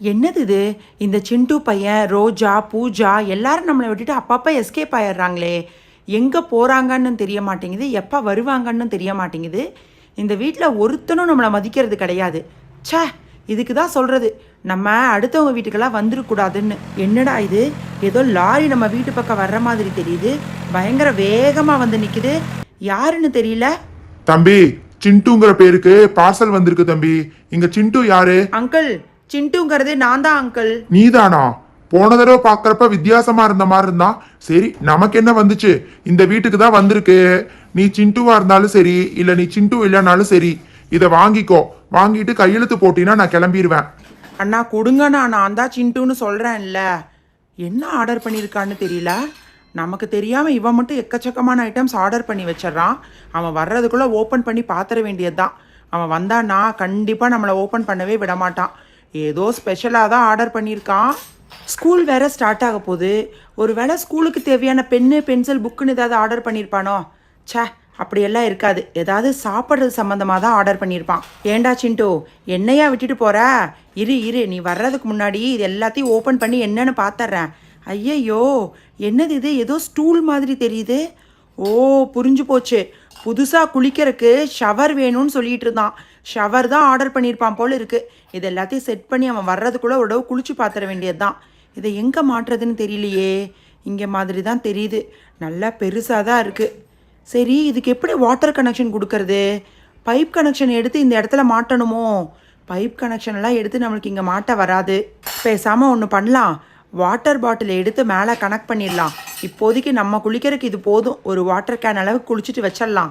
என்னது இது? இந்த சிண்டு பையன் ரோஜா பூஜா எல்லாரும் நம்மளை விட்டுட்டு அப்பப்போ எஸ்கேப் ஆயிடுறாங்களே. எங்கே போகிறாங்கன்னு தெரிய மாட்டேங்குது. எப்போ வருவாங்கன்னு தெரிய மாட்டேங்குது. இந்த வீட்டில் ஒருத்தனும் நம்மளை மதிக்கிறது கிடையாது. ச்சே இதுக்கு தான் சொல்கிறது நம்ம அடுத்தவங்க வீட்டுக்கெல்லாம் வந்துடக்கூடாதுன்னு என்னடா இது? ஏதோ லாரி நம்ம வீட்டு பக்கம் வர்ற மாதிரி தெரியுது. பயங்கர வேகமாக வந்து நிற்குது யாருன்னு தெரியல? தம்பி சிண்டுங்கிற பேருக்கு பார்சல் வந்திருக்கு தம்பி. இங்க சிண்டு யாரு? அங்கிள் சிண்டுங்கிறது நான் தான் அங்கிள் நீதானா? போன தடவை பாக்குறப்ப வித்தியாசமா இருந்த மாதிரி இருந்தா? சரி நமக்கு என்ன வந்துச்சு? இந்த வீட்டுக்கு தான் வந்திருக்கு. நீ சிண்டுவா இருந்தாலும் சரி இல்ல நீ சிண்டு இல்லைனாலும் சரி இத வாங்கிக்கோ. வாங்கிட்டு கையெழுத்து போட்டினா நான் கிளம்பிடுவேன் அண்ணா கொடுங்கண்ணா. நான் தான் சிண்டுன்னு சொல்கிறேன்ல என்ன ஆர்டர் பண்ணியிருக்கான்னு தெரியல. நமக்கு தெரியாமல் இவன் மட்டும் எக்கச்சக்கமான ஐட்டம்ஸ் ஆர்டர் பண்ணி வச்சிடுறான். அவன் வர்றதுக்குள்ளே ஓப்பன் பண்ணி பாத்திர வேண்டியது தான் அவன் வந்தான்னா கண்டிப்பாக நம்மளை ஓப்பன் பண்ணவே விட மாட்டான் ஏதோ ஸ்பெஷலாக தான் ஆர்டர் பண்ணியிருக்கான். ஸ்கூல் வேற ஸ்டார்ட் ஆக போகுது. ஒரு வேளை ஸ்கூலுக்கு தேவையான பென்னு பென்சில் புக்குன்னு ஏதாவது ஆர்டர் பண்ணியிருப்பானோ? ச்சே அப்படியெல்லாம் இருக்காது. ஏதாவது சாப்பிட்றது சம்மந்தமாக தான் ஆர்டர் பண்ணியிருப்பான். ஏண்டா சிண்டோ என்னையா விட்டுட்டு போகிற இரு இரு நீ வர்றதுக்கு முன்னாடி இது எல்லாத்தையும் ஓப்பன் பண்ணி என்னன்னு பார்த்துட்றேன் ஐயையோ என்னது இது? ஏதோ ஸ்டூல் மாதிரி தெரியுது. ஓ புரிஞ்சு போச்சு. புதுசாக குளிக்கிறதுக்கு ஷவர் வேணும்னு சொல்லிட்டு இருந்தான். ஷவர் தான் ஆர்டர் பண்ணியிருப்பான் போல் இருக்கு. இது எல்லாத்தையும் செட் பண்ணி அவன் வர்றதுக்குள்ளே ஒரு தடவை குளிச்சு பார்த்துட வேண்டியது தான் இதை எங்கே மாட்டுறதுன்னு தெரியலையே. இங்கே மாதிரி தான் தெரியுது. நல்லா பெருசாக தான் இருக்குது சரி இதுக்கு எப்படி வாட்டர் கனெக்ஷன் கொடுக்கறது? பைப் கனெக்ஷன் எடுத்து இந்த இடத்துல மாட்டணுமோ? பைப் கனெக்ஷன் எல்லாம் எடுத்து நம்மளுக்கு இங்கே மாட்ட வராது. பேசாமல் ஒன்று பண்ணலாம். வாட்டர் பாட்டில் எடுத்து மேலே கனெக்ட் பண்ணிடலாம். இப்போதைக்கு நம்ம குளிக்கிறதுக்கு இது போதும். ஒரு வாட்டர் கேன் அளவுக்கு குளிச்சுட்டு வச்சிடலாம்.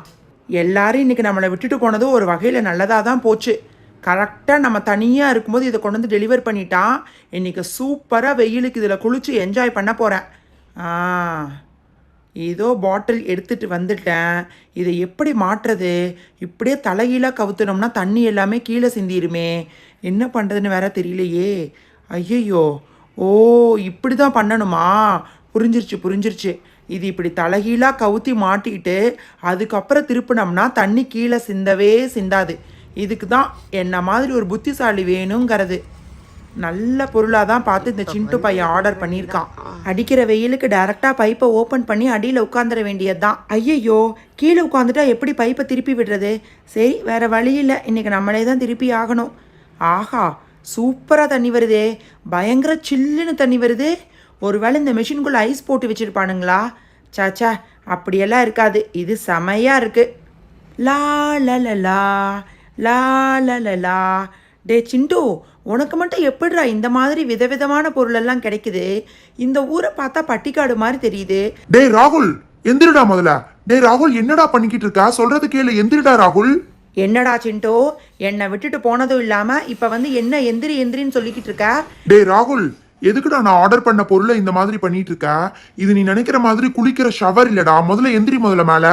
எல்லாரும் இன்றைக்கி நம்மளை விட்டுட்டு போனதும் ஒரு வகையில் நல்லதாக தான் போச்சு. கரெக்டாக நம்ம தனியாக இருக்கும்போது இதை கொண்டு வந்து டெலிவர் பண்ணிட்டா இன்றைக்கி சூப்பராக வெயிலுக்கு இதில் குளித்து என்ஜாய் பண்ண போகிறேன் ஆ ஏதோ பாட்டில் எடுத்துகிட்டு வந்துட்டேன். இதை எப்படி மாட்டுறது இப்படியே தலைகீழாக கவுத்துனோம்னா தண்ணி எல்லாமே கீழே சிந்திருமே என்ன பண்ணுறதுன்னு வேற தெரியலையே. ஐயையோ. ஓ இப்படி தான் பண்ணணுமா? புரிஞ்சிருச்சு புரிஞ்சிருச்சு. இது இப்படி தலைகீழாக கவுத்தி மாட்டிக்கிட்டு அதுக்கப்புறம் திருப்பினோம்னா தண்ணி கீழே சிந்தவே சிந்தாது. இதுக்கு தான் என்ன மாதிரி ஒரு புத்திசாலி வேணுங்கிறது. நல்ல பொருளாக தான் பார்த்து இந்த சிண்டு பையன் ஆர்டர் பண்ணியிருக்கான். அடிக்கிற வெயிலுக்கு டைரெக்டாக பைப்பை ஓப்பன் பண்ணி அடியில் உட்காந்துட வேண்டியது தான் ஐயையோ கீழே உட்காந்துட்டா எப்படி பைப்பை திருப்பி விடுறது? சரி வேற வழி இல்லை. இன்னைக்கு நம்மளே தான் திருப்பி ஆகணும். ஆஹா சூப்பராக தண்ணி வருதே. பயங்கர சில்லுன்னு தண்ணி வருது. ஒருவேளை இந்த மிஷின்குள்ளே ஐஸ் போட்டு வச்சுருப்பானுங்களா? சாச்சா அப்படியெல்லாம் இருக்காது. இது செமையாக இருக்குது லா ல லா டே சிண்டு உனக்கு மட்டும் எப்படிடா இந்த மாதிரி விதவிதமான பொருளெல்லாம் கிடைக்குது? இந்த ஊரை பார்த்தா பட்டிக்காடு மாதிரி தெரியுது. டேய் ராகுல் எந்திரிடா முதல்ல. டேய் ராகுல் என்னடா பண்ணிக்கிட்டு இருக்கா? சொல்றது கேளு. எந்திரிடா ராகுல். என்னடா சிண்டோ? என்னை விட்டுட்டு போனதும் இல்லாமல் இப்போ வந்து என்ன எந்திரி எந்திரின்னு சொல்லிக்கிட்டு இருக்க? டேய் ராகுல் எதுக்குடா நான் ஆர்டர் பண்ண பொருளை இந்த மாதிரி பண்ணிட்டு இருக்க? இது நீ நினைக்கிற மாதிரி குளிக்கிற ஷவர் இல்லடா. முதல்ல எந்திரி முதல்ல மேல.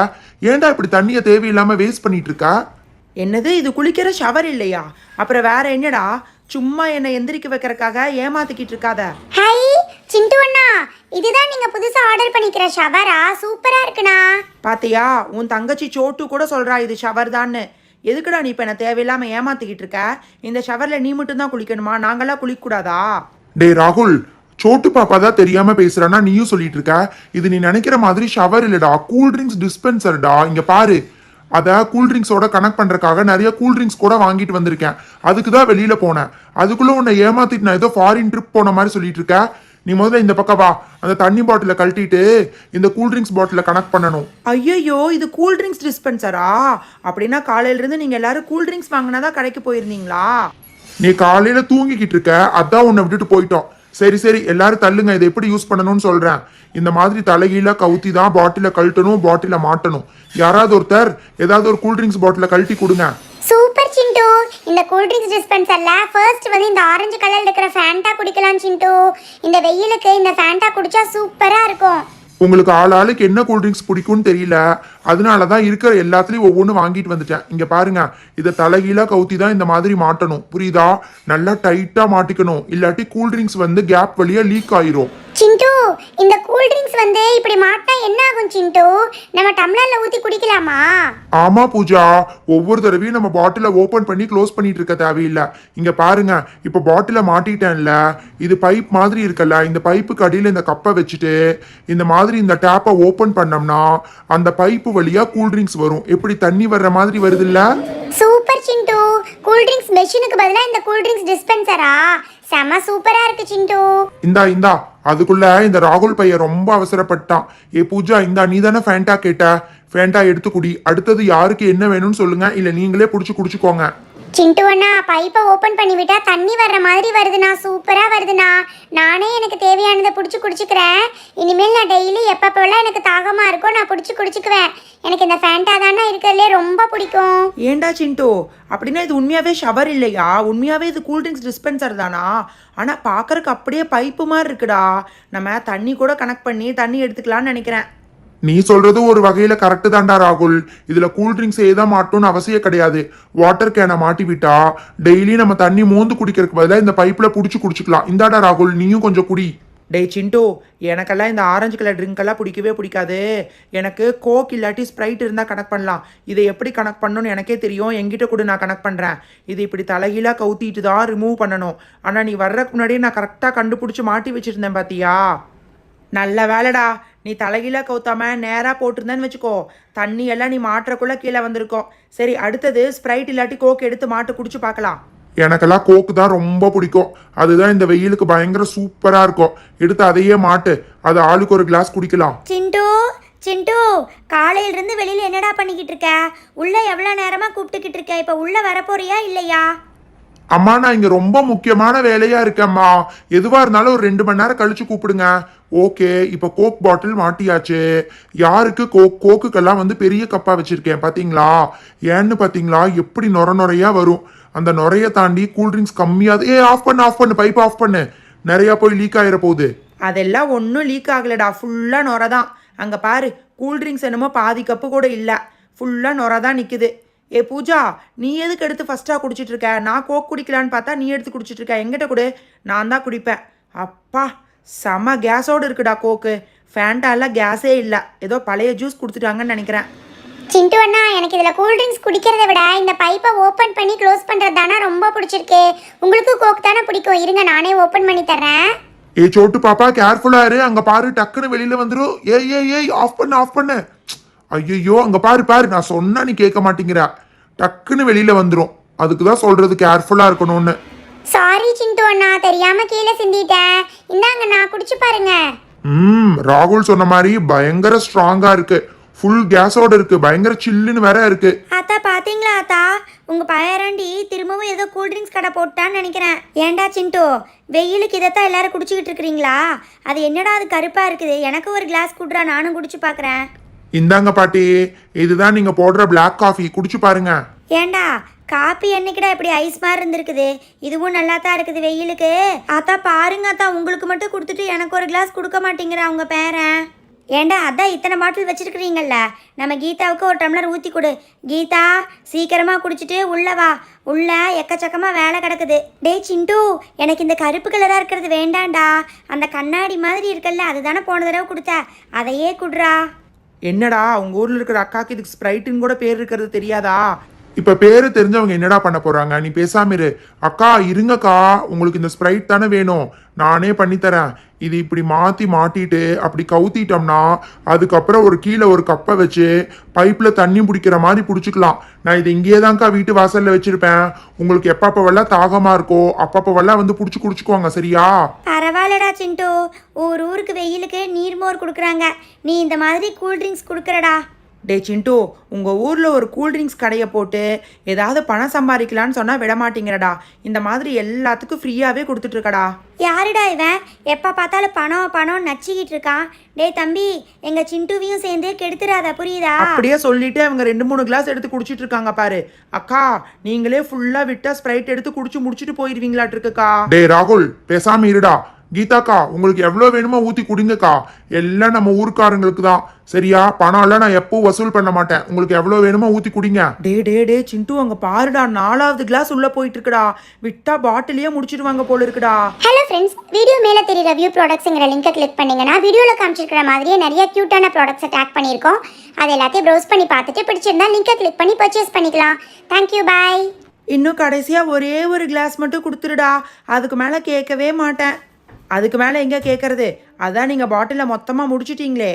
ஏன்டா இப்படி தண்ணியை தேவையில்லாம வேஸ்ட் பண்ணிட்டு இருக்க? என்னது? இது குளிக்கிற ஷவர் இல்லையா? அப்புறம் வேற என்னடா? சும்மா என்னை எந்திரிக்க வைக்கிறக்காக ஏமாத்திக்கிட்டு இருக்காத. ஹை சிண்டு அண்ணா. இதுதான் நீங்க புதுசா ஆர்டர் பண்ணிக்கிற ஷவரா சூப்பரா இருக்குண்ணா. பாத்தியா உன் தங்கச்சி சோட்டு கூட சொல்றா இது ஷவர் தான்னு. எதுக்குடா நீ இப்போ என்ன தேவையில்லாமல் ஏமாத்திக்கிட்டு இருக்க இந்த ஷவரில் நீ மட்டும்தான் குளிக்கணுமா? நாங்களாம் குளிக்கக்கூடாதா? டேய் ராகுல் சோட்டு பாப்பா தான் தெரியாம பேசுறானா நீயும் சொல்லிட்டு இருக்க இது நீ நினைக்கிற மாதிரி ஷவர் இல்லடா. கூல் ட்ரிங்க்ஸ் டிஸ்பென்சர்டா இங்க பாரு. அத கூல் ட்ரிங்க்ஸோட கனெக்ட் பண்றதுக்காக நிறைய கூல் ட்ரிங்க்ஸ் கூட வாங்கிட்டு வந்திருக்கேன். அதுக்கு தான் வெளியில போனேன். அதுக்குள்ள உன்னை ஏமாத்திட்டு நான் ஏதோ ஃபாரின் ட்ரிப் போன மாதிரி சொல்லிட்டு இருக்கேன் நீ முதல்ல இந்த பக்கம் வா. அந்த தண்ணி பாட்டில கழட்டிட்டு இந்த கூல் ட்ரிங்க்ஸ் பாட்டில கனெக்ட் பண்ணணும். ஐயையோ இது கூல் ட்ரிங்க்ஸ் டிஸ்பென்சரா அப்படின்னா காலையில இருந்து நீங்க எல்லாரும் கூல் ட்ரிங்க்ஸ் வாங்கினாதான் கடைக்கு போயிருந்தீங்களா? நீ காலையில தூங்கிக்கிட்டு இருக்க அதான் உன்னை விட்டுட்டு போயிட்டோம். சரி சரி எல்லாரும் தள்ளுங்க இதை எப்படி யூஸ் பண்ணணும்னு சொல்றேன். இந்த மாதிரி தலைகீழ கவுத்தி தான் பாட்டில கழட்டணும் பாட்டில மாட்டணும். யாராவது ஒருத்தர் ஏதாவது ஒரு கூல் ட்ரிங்க்ஸ் பாட்டில கழட்டி கொடுங்க. சூப்பர் சிண்டு. இந்த கூல் ட்ரிங்க்ஸ் டிஸ்பென்சர்ல ஃபர்ஸ்ட் வந்து இந்த ஆரஞ்சு கலர்ல இருக்கிற ஃபேண்டா குடிக்கலாம் சிண்டு. இந்த வெயிலுக்கு இந்த ஃபேண்டா குடிச்சா சூப்பரா இருக்கும். உங்களுக்கு ஆள் ஆளுக்கு என்ன கூல் ட்ரிங்க்ஸ் பிடிக்கும்னு தெரியல. அதனால தான் இருக்கிற எல்லாத்துலயும் ஒவ்வொன்று வாங்கிட்டு வந்துட்டேன். இங்க பாருங்க இதை தலைகீழா கவுத்தி தான் இந்த மாதிரி மாட்டணும். புரியுதா? நல்லா டைட்டா மாட்டிக்கணும். இல்லாட்டி கூல் ட்ரிங்க்ஸ் வந்து கேப் வழியா லீக் ஆயிரும். இந்த கூல் ட்ரிங்க்ஸ் வந்து இப்படி மாட்டினா என்ன ஆகும் சிண்டு? நம்ம டம்ளர்ல ஊத்தி குடிக்கலாமா? ஆமா பூஜா. ஒவ்வொரு தடவையும் நம்ம பாட்டில ஓபன் பண்ணி க்ளோஸ் பண்ணிட்டு இருக்க தேவையில்லை. இங்க பாருங்க இப்ப பாட்டில மாட்டிட்டேன்ல. இது பைப் மாதிரி இருக்குல்ல இந்த பைப்புக்கு அடியில இந்த கப்பை வச்சுட்டு இந்த மாதிரி இந்த டேப்பை ஓபன் பண்ணோம்னா அந்த பைப்பு வழியா கூல் ட்ரிங்க்ஸ் வரும். எப்படி தண்ணி வர்ற மாதிரி வருது இல்ல சூப்பர் சிண்டு. கூல் ட்ரிங்க்ஸ் மெஷினுக்கு பதிலா இந்த கூல் ட்ரிங்க்ஸ் டிஸ்பென்சரா செம சூப்பரா இருக்கு சிண்டு. இந்தா இந்தா. அதுக்குள்ள இந்த ராகுல் பையன் ரொம்ப அவசரப்பட்டான். ஏ பூஜா இந்தா நீ தானே ஃபேண்டா கேட்ட? ஃபேண்டா எடுத்து குடி. அடுத்தது யாருக்கு என்ன வேணும்னு சொல்லுங்க. இல்ல நீங்களே புடிச்சு குடிச்சுக்கோங்க. சிண்டு அண்ணா பைப்பை ஓபன் பண்ணி விட்டா தண்ணி வர்ற மாதிரி வருதுண்ணா. சூப்பரா வருதுண்ணா. நானே எனக்கு தேவையானதை பிடிச்சி குடிச்சுக்கிறேன். இனிமேல் நான் டெய்லி எப்பப்பெல்லாம் எனக்கு தாகமா இருக்கோ நான் பிடிச்சி குடிச்சுக்குவேன். எனக்கு இந்த ஃபேண்டா தானே இருக்கிறதுலே ரொம்ப பிடிக்கும். ஏன்டா சிண்டு? அப்படின்னா இது உண்மையாவே ஷவர் இல்லையா? உண்மையாவே இது கூல்ட்ரிங்க்ஸ் டிஸ்பென்சர் தானா? ஆனால் பார்க்கறக்கு அப்படியே பைப்பு மாதிரி இருக்குடா. நம்ம தண்ணி கூட கனெக்ட் பண்ணி தண்ணி எடுத்துக்கலாம்னு நினைக்கிறேன். நீ சொல்றது ஒரு வகையில கரெக்டு தான்டா ராகுல். இதுல கூல் ட்ரிங்க்ஸ் ஏதா மாட்டணும்னு அவசியம் கிடையாது. வாட்டர் கேனை மாட்டி விட்டா டெய்லி நம்ம தண்ணி மோந்து குடிக்கிறதுக்கு பதிலா இந்த பைப்ல புடிச்சு குடிச்சுக்கலாம். இந்தாடா ராகுல் நீயும் கொஞ்சம் குடி. டேய் சிண்டு எனக்கெல்லாம் இந்த ஆரஞ்சு கலர் ட்ரிங்க்கெல்லாம் பிடிக்கவே பிடிக்காது. எனக்கு கோக் இல்லாட்டி ஸ்ப்ரைட் இருந்தால் கனெக்ட் பண்ணலாம். இதை எப்படி கனெக்ட் பண்ணணும்னு எனக்கே தெரியும். என்கிட்ட கூட நான் கனெக்ட் பண்ணுறேன் இது இப்படி தலைகீழாக கவுத்திட்டு தான் ரிமூவ் பண்ணணும். ஆனால் நீ வர்றதுக்கு முன்னாடியே நான் கரெக்டாக கண்டுபிடிச்சி மாட்டி வச்சுருந்தேன் பார்த்தியா நல்ல வேலைடா. நீ தலைகீழாக கவுத்தாம நேராக போட்டிருந்தேன்னு வச்சுக்கோ. தண்ணியெல்லாம் நீ மாட்டுறக்குள்ளே கீழே வந்திருக்கோம். சரி அடுத்தது ஸ்ப்ரைட் இல்லாட்டி கோக் எடுத்து மாட்டு குடிச்சு பார்க்கலாம். எனக்கெல்லாம் கோக்கு தான் ரொம்ப பிடிக்கும். அதுதான் இந்த வெயிலுக்கு பயங்கர சூப்பரா இருக்கும். எடுத்து அதையே மாட்டு. அது ஆளுக்கு ஒரு கிளாஸ் குடிக்கலாம். சிண்டு சிண்டு காலையிலிருந்து வெளியில் என்னடா பண்ணிக்கிட்டு இருக்க? உள்ள எவ்வளோ நேரமாக கூப்பிட்டுக்கிட்டு இருக்க? இப்போ உள்ள வரப்போறியா இல்லையா? அம்மா நான் இங்க ரொம்ப முக்கியமான வேலையா இருக்கேம்மா எதுவா இருந்தாலும் ஒரு ரெண்டு மணி நேரம் கழிச்சு கூப்பிடுங்க. ஓகே இப்போ கோக் பாட்டில் மாட்டியாச்சு. யாருக்கு கோக் கோக்குக்கெல்லாம் வந்து பெரிய கப்பா வச்சிருக்கேன். பாத்தீங்களா? ஏன்னு பாத்தீங்களா? எப்படி நொர நொறையா வரும். அந்த நுரைய தாண்டி கூல்ட்ரிங்க்ஸ் கம்மியாக ஏ ஆஃப் பண்ணு ஆஃப் பண்ணு பைப் ஆஃப் பண்ணு. நிறையா போய் லீக் ஆகிற போகுது. அதெல்லாம் ஒன்றும் லீக் ஆகலடா. ஃபுல்லாக நுர தான். அங்கே பாரு கூல்ட்ரிங்க்ஸ் என்னமோ பாதி கப்பு கூட இல்லை. ஃபுல்லாக நுர தான் நிற்குது ஏ பூஜா நீ எதுக்கு எடுத்து ஃபஸ்ட்டாக குடிச்சிட்டு இருக்க? நான் கோக் குடிக்கலான்னு பார்த்தா நீ எடுத்து குடிச்சிட்டு இருக்க. எங்கிட்ட கொடு. நான் தான் குடிப்பேன். அப்பா செம கேஸோடு இருக்குடா கோக்கு ஃபேண்டாலாம் கேஸே இல்லை. ஏதோ பழைய ஜூஸ் கொடுத்துட்டாங்கன்னு நினைக்கிறேன். சிண்டு அண்ணா எனக்கு இதுல கூல் ட்ரிங்க்ஸ் குடிக்கிறத விட இந்த பைப்பை ஓபன் பண்ணி க்ளோஸ் பண்றது தானே ரொம்ப பிடிச்சிருக்கு. உங்களுக்கு கோக் தானே பிடிக்கும்? இருங்க நானே ஓபன் பண்ணி தர்றேன். ஏ சோட்டு பாப்பா கேர்ஃபுல்லா இரு. அங்க பாரு டக்குன்னு வெளியில வந்துரும். ஏய் ஏய் ஏய் ஆஃப் பண்ணு ஆஃப் பண்ணு. ஐயோ அங்க பாரு பாரு. நான் சொன்னா நீ கேட்க மாட்டேங்கிற. டக்குன்னு வெளியில வந்துரும். அதுக்கு தான் சொல்றது கேர்ஃபுல்லா இருக்கணும்னு. சாரி சிண்டு அண்ணா. தெரியாம கீழே சிந்திட்டேன். இந்தாங்க நான் குடிச்சு பாருங்க. ம் ராகுல் சொன்ன மாதிரி பயங்கர ஸ்ட்ராங்கா இருக்கு. ஃபுல் கேஸோட இருக்கு. பயங்கர சில்லுன்னு வேற இருக்கு. ஆத்தா பாத்தீங்களா ஆத்தா உங்கள் பயராண்டி திரும்பவும் ஏதோ கூல்ட்ரிங்க்ஸ் கடை போட்டான்னு நினைக்கிறேன். ஏன்டா சிண்டு? வெயிலுக்கு இதைத்தான் எல்லாரும் குடிச்சிக்கிட்டு இருக்கிறீங்களா? அது என்னடா அது கருப்பாக இருக்குது? எனக்கு ஒரு கிளாஸ் குடுறா நானும் குடிச்சு பார்க்குறேன் இந்தாங்க பாட்டி இதுதான் நீங்க போடுற Black காஃபி குடிச்சு பாருங்க. ஏன்டா காப்பி என்னைக்குடா இப்படி ஐஸ் மாதிரி இருந்திருக்குது? இதுவும் நல்லா தான் இருக்குது வெயிலுக்கு. ஆத்தா பாருங்க ஆத்தா உங்களுக்கு மட்டும் கொடுத்துட்டு எனக்கு ஒரு கிளாஸ் கொடுக்க மாட்டேங்கிறா உங்க பேரன். ஏன்டா அதான் இத்தனை பாட்டில் வச்சிருக்கிறீங்கல்ல? நம்ம கீதாவுக்கு ஒரு டம்ளர் ஊற்றி கொடு. கீதா சீக்கிரமாக குடிச்சிட்டு உள்ளே வா. உள்ளே எக்கச்சக்கமாக வேலை கிடக்குது. டேய் சிண்டு எனக்கு இந்த கருப்பு கலராக இருக்கிறது வேண்டாம்டா அந்த கண்ணாடி மாதிரி இருக்குல்ல அதுதானே போன தடவை கொடுத்த. அதையே குடுறா. என்னடா உங்கள் ஊரில் இருக்கிற அக்காக்கு இதுக்கு ஸ்ப்ரைட்டுன்னு கூட பேர் இருக்கிறது தெரியாதா? இப்ப பேரு தெரிஞ்சவங்க என்னடா பண்ண போறாங்க? நீ பேசாம இரு. அக்கா இருங்கக்கா. உங்களுக்கு இந்த ஸ்ப்ரைட் தானே வேணும். நானே பண்ணித்தரேன் இது இப்படி மாற்றி மாட்டிட்டு அப்படி கவுத்திட்டோம்னா அதுக்கப்புறம் ஒரு கீழே ஒரு கப்பை வச்சு பைப்பில் தண்ணி பிடிக்கிற மாதிரி பிடிச்சிக்கலாம். நான் இது இங்கேயே தான்க்கா வீட்டு வாசலில் வச்சுருப்பேன். உங்களுக்கு எப்பப்பவெல்லாம் தாகமாக இருக்கோ அப்பப்போவெல்லாம் வந்து பிடிச்சி குடிச்சுக்குவாங்க சரியா? பரவாயில்லடா சிண்டு. ஒரு ஊருக்கு வெயிலுக்கு நீர்மோர் கொடுக்குறாங்க. நீ இந்த மாதிரி கூல்ட்ரிங்க்ஸ் கொடுக்குறடா. டே சிண்டு உங்கள் ஊரில் ஒரு கூல்ட்ரிங்க்ஸ் கடையை போட்டு ஏதாவது பணம் சம்பாதிக்கலான்னு சொன்னால் விட மாட்டேங்கிறடா இந்த மாதிரி எல்லாத்துக்கும் ஃப்ரீயாகவே கொடுத்துட்ருக்கடா. யாருடா இவன்? எப்போ பார்த்தாலும் பணம் பணம் நச்சிக்கிட்டு இருக்கான். டேய் தம்பி எங்கள் சிண்டுவையும் சேர்ந்து கெடுத்துறாத புரியுதா? அப்படியே சொல்லிட்டு அவங்க ரெண்டு மூணு கிளாஸ் எடுத்து குடிச்சிட்டு இருக்காங்க பாரு. அக்கா நீங்களே ஃபுல்லாக விட்டா ஸ்ப்ரைட் எடுத்து குடிச்சு முடிச்சுட்டு போயிடுவீங்களாட்டு இருக்குக்கா டேய் ராகுல் பேசாம இருடா. கீதாக்கா உங்களுக்கு எவ்வளோ வேணுமோ ஊத்தி குடிங்கக்கா. எல்லாம் நம்ம ஊர்க்காரங்களுக்கு தான். சரியா? பணம் எல்லாம் நான் எப்பவும் வசூல் பண்ண மாட்டேன். உங்களுக்கு எவ்வளோ வேணுமோ ஊத்தி குடிங்க. டே டே டே சிண்டு அங்கே பாருடா. நாலாவது கிளாஸ் உள்ளே போயிட்டு இருக்குடா விட்டா பாட்டிலேயே முடிச்சிடுவாங்க போல இருக்குடா. ஹலோ ஃப்ரெண்ட்ஸ் வீடியோ மேலே தெரியுற வியூ ப்ராடக்ட்ஸுங்கிற லிங்கை கிளிக் பண்ணீங்கன்னா வீடியோவில் காமிச்சிருக்கிற மாதிரியே நிறைய க்யூட்டான ப்ராடக்ட்ஸை டேக் பண்ணியிருக்கோம். அது எல்லாத்தையும் ப்ரௌஸ் பண்ணி பார்த்துட்டு பிடிச்சிருந்தா லிங்கை கிளிக் பண்ணி பர்ச்சேஸ் பண்ணிக்கலாம். தேங்க்யூ பாய் இன்னும் கடைசியாக ஒரே ஒரு கிளாஸ் மட்டும் கொடுத்துருடா அதுக்கு மேலே கேட்கவே மாட்டேன். அதுக்கு மேலே எங்கே கேட்குறது அதான் நீங்கள் பாட்டிலை மொத்தமாக முடிச்சிட்டிங்களே.